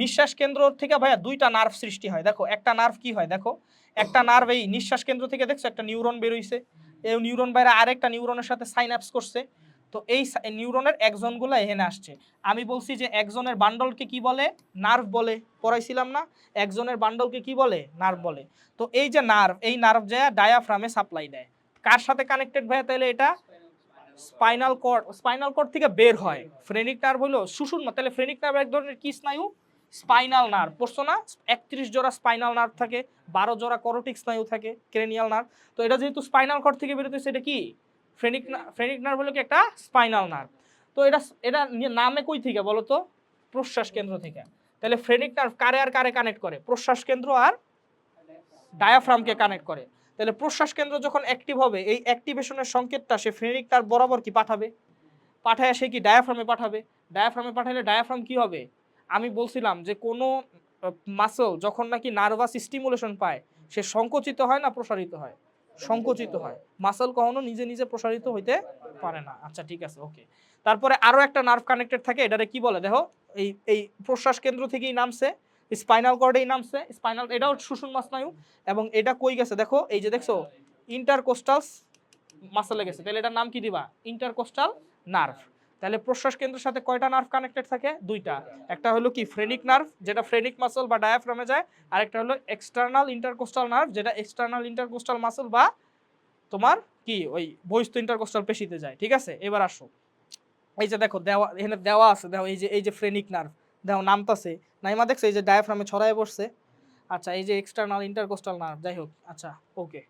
নিঃশ্বাস কেন্দ্র থেকে ভাইয়া দুইটা নার্ভ সৃষ্টি হয়। দেখো, একটা নার্ভ কি হয়? দেখো, একটা নার্ভ এই নিঃশ্বাস কেন্দ্র থেকে দেখছ, একটা নিউরন বেরোইছে। এই নিউরন বাইরে আরেকটা নিউরনের সাথে সাইন সাইন্যাপস করছে। তো এই নিউরনের একজনগুলো এখানে আসছে। আমি বলছি যে একজনের বান্ডলকে কি বলে? নার্ভ বলে। পড়াইছিলাম না। একজনের বান্ডলকে কি বলে? নার্ভ বলে। তো এই যে নার্ভ এই নার্ভ যায় ডায়াফ্রামে সাপ্লাই দেয়। কার সাথে কানেক্টেড ভাইয়া তাহলে এটা? স্পাইনাল কর্ড স্পাইনাল কর্ড থেকে বের হয়। ফ্রেনিক নার্ভ হলো শুশুন না তাহলে ফ্রেনিক নার্ভ এক ধরনের কি স্নায়ু স্পাইনাল নার্ভ। পড়ছো না? একত্রিশ জোড়া স্পাইনাল নার্ভ থাকে, বারো জোড়া করোটিক স্নায়ু থাকে, ক্রেনিয়াল নার্ভ। তো এটা যেহেতু স্পাইনাল কর্ড থেকে বেরোতেছে এটা কি? ফ্রেনিক ফ্রেনিক নার্ভ হলো কি একটা স্পাইনাল নার্ভ। তো এটা এটা নামে কই থেকে বলো তো? প্রশ্বাস কেন্দ্র থেকে। তাহলে ফ্রেনিক নার্ভ কারে আর কারে কানেক্ট করে? প্রশ্বাস কেন্দ্র আর ডায়াফ্রামকে কানেক্ট করে। তাহলে প্রশ্বাস কেন্দ্র যখন অ্যাক্টিভ হবে, এই অ্যাক্টিভেশনের সংকেতটা সে ফ্রেনিক নার্ভ বরাবর কি পাঠাবে? পাঠায় সে কি ডায়াফ্রামে পাঠাবে? ডায়াফ্রামে পাঠালে ডায়াফ্রাম কি হবে? আমি বলছিলাম যে কোনো মাসল যখন নাকি নার্ভাস স্টিমুলেশন পায়, সে সংকুচিত হয় না প্রসারিত হয়? সংকুচিত হয়। মাসল কখনো নিজে নিজে প্রসারিত হইতে পারে না। আচ্ছা ঠিক আছে ওকে তারপরে আরও একটা নার্ভ কানেক্টেড থাকে, এটারে কি বলে? দেখো, এই এই প্রশ্বাস কেন্দ্র থেকেই নামছে স্পাইনাল কর্ডেই নামছে স্পাইনাল এটাও শুশুন স্নায়ু এবং এটা কই গেছে? দেখো, এই যে দেখছ ইন্টারকোস্টাল মাসলে গেছে। তাহলে এটার নাম কি দিবা? ইন্টারকোস্টাল নার্ভ তাহলে প্রশ্বাস কেন্দ্রের সাথে কয়টা নার্ভ কানেক্টেড থাকে? দুইটা। একটা হলো কি ফ্রেনিক নার্ভ যেটা ফ্রেনিক মাসল বা ডায়াফ্রামে যায়, আরেকটা হলো এক্সটার্নাল ইন্টারকোস্টাল নার্ভ যেটা এক্সটার্নাল ইন্টারকোস্টাল মাসল বা তোমার কি, ওই বহিস্থ ইন্টারকোস্টাল পেশিতে যায়, ঠিক আছে? এবার আসো। এই যে দেখো, দেওয়া, এখানে দেওয়া আছে, দেখো, এই যে এই যে ফ্রেনিক নার্ভ দেখো, নামতাছে। নাইমা দেখছ, এই যে ডায়াফ্রামে ছড়ায় বসছে। আচ্ছা এই যে এক্সটার্নাল ইন্টারকোস্টাল নার্ভ যাই হোক আচ্ছা ওকে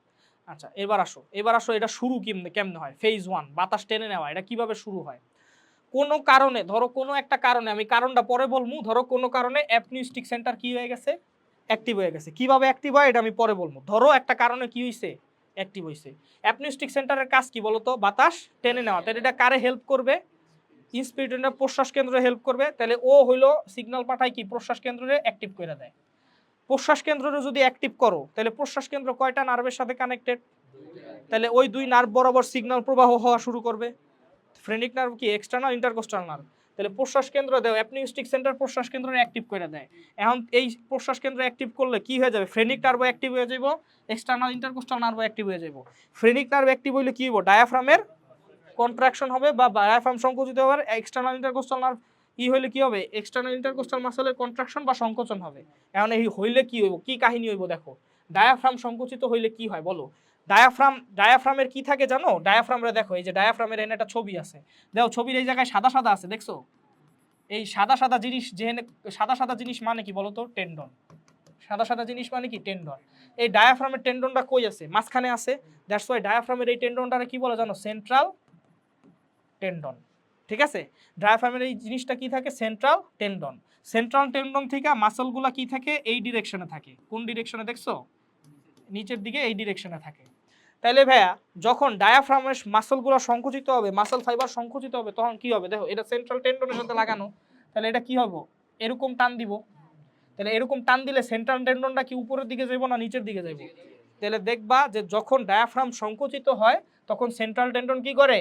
আচ্ছা এবার আসো এবার আসো, এটা শুরু কেমনে কেমনে হয়? ফেজ ওয়ান বাতাস টেনে নেওয়া, এটা কীভাবে শুরু হয়? কোনো কারণে, ধরো কোনো একটা কারণে, আমি কারণটা পরে বলব, ধরো কোনো কারণে অ্যাপনিস্টিক সেন্টার কি হয়ে গেছে? অ্যাক্টিভ হয়ে গেছে। কীভাবে অ্যাক্টিভ হয় এটা আমি পরে বলব। ধরো একটা কারণে কি হয়েছে অ্যাক্টিভ হয়েছে অ্যাপনিস্টিক সেন্টারের কাজ কি বলতো? বাতাস টেনে নেওয়া। তাহলে এটা কারে হেল্প করবে? ইন্সপিরেটর প্রশ্বাস কেন্দ্রে হেল্প করবে। তাহলে ও হইল সিগন্যাল পাঠায় কি? প্রশ্বাস কেন্দ্রে অ্যাক্টিভ করে দেয়। প্রশ্বাস কেন্দ্রে যদি অ্যাক্টিভ করো, তাহলে প্রশ্বাস কেন্দ্র কয়টা নার্ভের সাথে কানেক্টেড তাহলে ওই দুই নার্ভ বরাবর সিগন্যাল প্রবাহ হওয়া শুরু করবে। ফ্রেনিক নার্ভ কি এক্সটার্নাল ইন্টারকোস্টাল নার্ভ? তাহলে প্রশ্বাস কেন্দ্র দেয় অ্যাপনিস্টিক সেন্টার প্রশ্বাস কেন্দ্র অ্যাক্টিভ করে দেয়। এখন এই প্রশ্বাস কেন্দ্র অ্যাক্টিভ করলে কি হয়ে যাবে? ফ্রেনিক নার্ভ অ্যাক্টিভ হয়ে যাব এক্সটার্নাল ইন্টারকোস্টাল নার্ভ অ্যাক্টিভ হয়ে যাব ফ্রেনিক নার্ভ অ্যাক্টিভ হইলে কি হইব? ডায়াফ্রামের কন্ট্রাকশন হবে বা ডায়াফ্রাম সংকুচিত হবে এক্সটার্নাল ইন্টারকোস্টাল নার্ভ ই হইলে কি হবে? এক্সটার্নাল ইন্টারকোস্টাল মাসলের কন্ট্রাকশন বা সংকোচন হবে। এখন এই হইলে কি হইব? কি কাহিনী হইব দেখো? ডায়াফ্রাম সংকুচিত হইলে কি হয়? বলো। ডায়াফ্রাম ডায়াফ্রামের কি থাকে জানো? ডায়াফ্রামরে দেখো, এই যে ডায়াফ্রামের এনে একটা ছবি আছে। দেখো, ছবির এই জায়গায় সাদা সাদা আছে, দেখছ? এই সাদা সাদা জিনিস যেখানে সাদা সাদা জিনিস মানে কি বলতো? টেন্ডন সাদা সাদা জিনিস মানে কি? টেন্ডন এই ডায়াফ্রামের টেন্ডনটা কই আছে? মাঝখানে আছে। দ্যাটস ওয়াই ডায়াফ্রামের এই টেন্ডনটা কি বলে জানো? সেন্ট্রাল টেন্ডন ঠিক আছে? ডায়াফ্রামের এই জিনিসটা কি থাকে? সেন্ট্রাল টেন্ডন সেন্ট্রাল টেন্ডন থেকে মাসলগুলা কি থাকে? এই ডিরেকশনে থাকে। কোন ডিরেকশনে দেখছ? নিচের দিকে এই ডিরেকশনে থাকে। তাহলে ভাইয়া, যখন ডায়াফ্রামের মাসলগুলো সংকুচিত হবে মাসল ফাইবার সংকুচিত হবে, তখন কি হবে? দেখো, এটা সেন্ট্রাল টেন্ডনের সাথে লাগানো, তাহলে এটা কি হবে? এরকম টান দিব। তাহলে এরকম টান দিলে সেন্ট্রাল টেন্ডনটা কি উপরের দিকে যাইব না নিচের দিকে যাইব? তাহলে দেখবা যে যখন ডায়াফ্রাম সংকুচিত হয়, তখন সেন্ট্রাল টেন্ডন কি করে?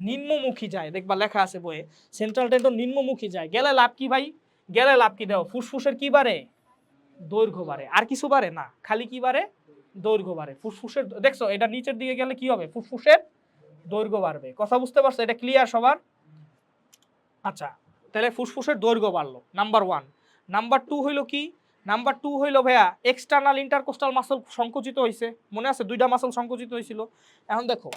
নিম্নমুখী যায়। দেখবা লেখা আছে বইয়ে সেন্ট্রাল টেন্ডন নিম্নমুখী যায়। গেলে লাভ কি ভাই? গেলে লাভ কি দাও ফুসফুসের কি বাড়ে? দৈর্ঘ্য বাড়ে। আর কিছু বাড়ে না, খালি কি বাড়ে? দৈর্ঘ্য বাড়ে। ফুসফুসের দেখছ, এটা নিচের দিকে গেলে কি হবে? ফুসফুসের দৈর্ঘ্য বাড়বে। কথা বুঝতে পারছ? এটা ক্লিয়ার সবার? আচ্ছা তাহলে ফুসফুসের দৈর্ঘ্য বাড়লো। নাম্বার ওয়ান নাম্বার টু হইল কি? নাম্বার টু হইল ভাইয়া এক্সটার্নাল ইন্টারকোস্টাল মাসল সংকুচিত হয়েছে মনে আছে? দুইটা মাসল সংকুচিত হয়েছিল এখন দেখো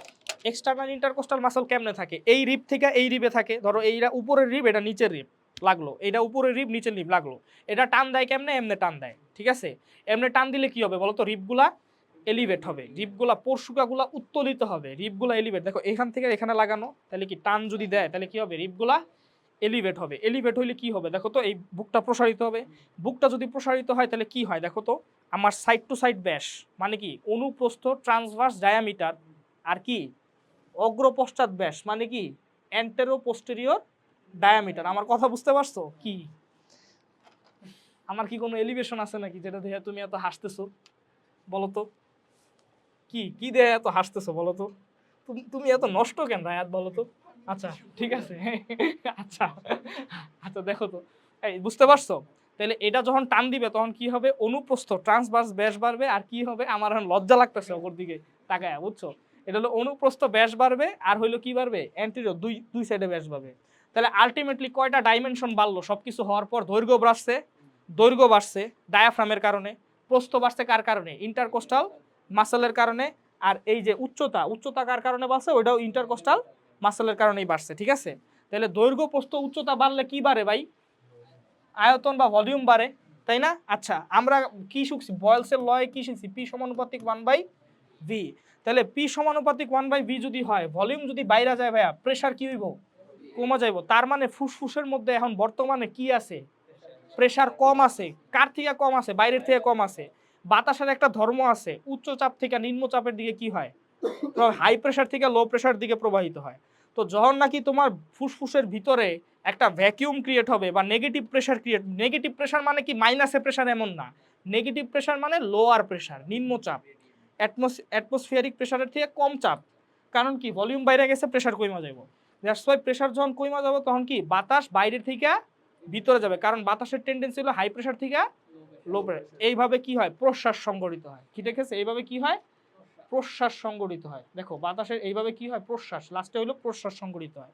এক্সটার্নাল ইন্টারকোস্টাল মাসল কেমনে থাকে? এই রিপ থেকে এই রিপে থাকে। ধরো, এইটা উপরের রিপ এটা নিচের রিপ লাগল। এটা উপরের রিপ নিচের রিপ লাগল। এটা টান দেয় কেমনে? এমনে টান দেয়। ঠিক আছে? এমনি টান দিলে কি হবে বলো তো? রিবগুলা এলিভেট হবে। রিপগুলা পরশুকাগুলা উত্তোলিত হবে। রিপগুলা এলিভেট দেখো এখান থেকে এখানে লাগানো, তাহলে কি টান যদি দেয়, তাহলে কি হবে? রিপগুলা এলিভেট হবে। এলিভেট হইলে কি হবে? দেখো তো এই বুকটা প্রসারিত হবে। বুকটা যদি প্রসারিত হয়, তাহলে কি হয়? দেখো তো, আমার সাইড টু সাইড ব্যাস মানে কি? অনুপ্রস্থ ট্রান্সভার্স ডায়ামিটার আর কি? অগ্রপশ্চাৎ ব্যাস মানে কি? অ্যান্টেরো পোস্টেরিয়র ডায়ামিটার আমার কথা বুঝতে পারছ? কি? আমার কি কোনো এলিভেশন আছে নাকি, যেটা দেখে তুমি এত হাসতেছো? বলো তো। কি কি দেখে এত হাসতেছো বলো তো? তুমি- তুমি এত নষ্ট কেন রায়াত বলো তো? আচ্ছা ঠিক আছে। আচ্ছা আচ্ছা দেখো তো। এই, বুঝতে পারছ? তাহলে এটা যখন টান দিবে, তখন কি হবে? অনুপ্রস্থ, ট্রান্সভার্স ব্যাস বাড়বে, আর কি হবে? আমার এখন লজ্জা লাগতেছে ওপর দিকে তাকায়, বুঝছ? এটা হলো অনুপ্রস্থ ব্যাস বাড়বে, আর হইল কি বাড়বে? অ্যান্টিরিয়র দুই দুই সাইডে ব্যাস বাড়বে। তাহলে আলটিমেটলি কয়টা ডাইমেনশন বাড়লো? সব কিছু হওয়ার পর দৈর্ঘ্য বাড়ছে দৈর্ঘ্য বাড়ছে ডায়াফ্রামের কারণে। প্রস্থ বাড়ছে কার কারণে? ইন্টারকোস্টাল মাসেলের কারণে আর এই যে উচ্চতা উচ্চতা কার কারণে বাড়ছে? ওইটাও ইন্টারকোস্টাল মাসেলের কারণেই বাড়ছে, ঠিক আছে? তাহলে দৈর্ঘ্য প্রস্থ উচ্চতা বাড়লে কি বাড়ে ভাই? আয়তন বা ভলিউম বাড়ে, তাই না? আচ্ছা আমরা কি শিখছি বয়েলসের লয়ে কি শিখছি পি সমানুপাতিক ওয়ান বাই ভি তাহলে পি সমানুপাতিক ওয়ান বাই ভি যদি হয়, ভলিউম যদি বাইরে যায় ভাইয়া প্রেশার কি হইব? কমে যাইব। তার মানে ফুসফুসের মধ্যে এখন বর্তমানে কি আছে? প্রেশার কম আছে। কার থেকে কম আছে? বাইরের থেকে কম আছে। বাতাসের একটা ধর্ম আছে, উচ্চ চাপ থেকে নিম্ন চাপের দিকে কি হয়? হাই প্রেশার থেকে লো প্রেশার দিকে প্রবাহিত হয়। তো যখন নাকি তোমার ফুসফুসের ভিতরে একটা ভ্যাকিউম ক্রিয়েট হবে বা negative pressure create negative pressure মানে কি? মাইনাসে প্রেশার এমন না। নেগেটিভ প্রেশার মানে লোয়ার প্রেসার নিম্নচাপ অ্যাটমসফিয়ারিক প্রেশারের থেকে কম চাপ। কারণ কি? ভলিউম বাইরে গেছে প্রেসার কইমা যাব দ্যাটস ওয়াই প্রেসার যখন কইমা যাব তখন কি? বাতাস বাইরের থেকে ভিতরে যাবে। কারণ বাতাসের টেন্ডেন্সি হলো হাই প্রেশার থেকে লো প্রেসার এইভাবে কি হয়? প্রশ্বাস সংগঠিত হয়। কি দেখেছে? এইভাবে কি হয়? প্রশ্বাস সংগঠিত হয়। দেখো, বাতাসের এইভাবে কি হয়? প্রশ্বাস। লাস্টে হলো প্রশ্বাস সংগঠিত হয়।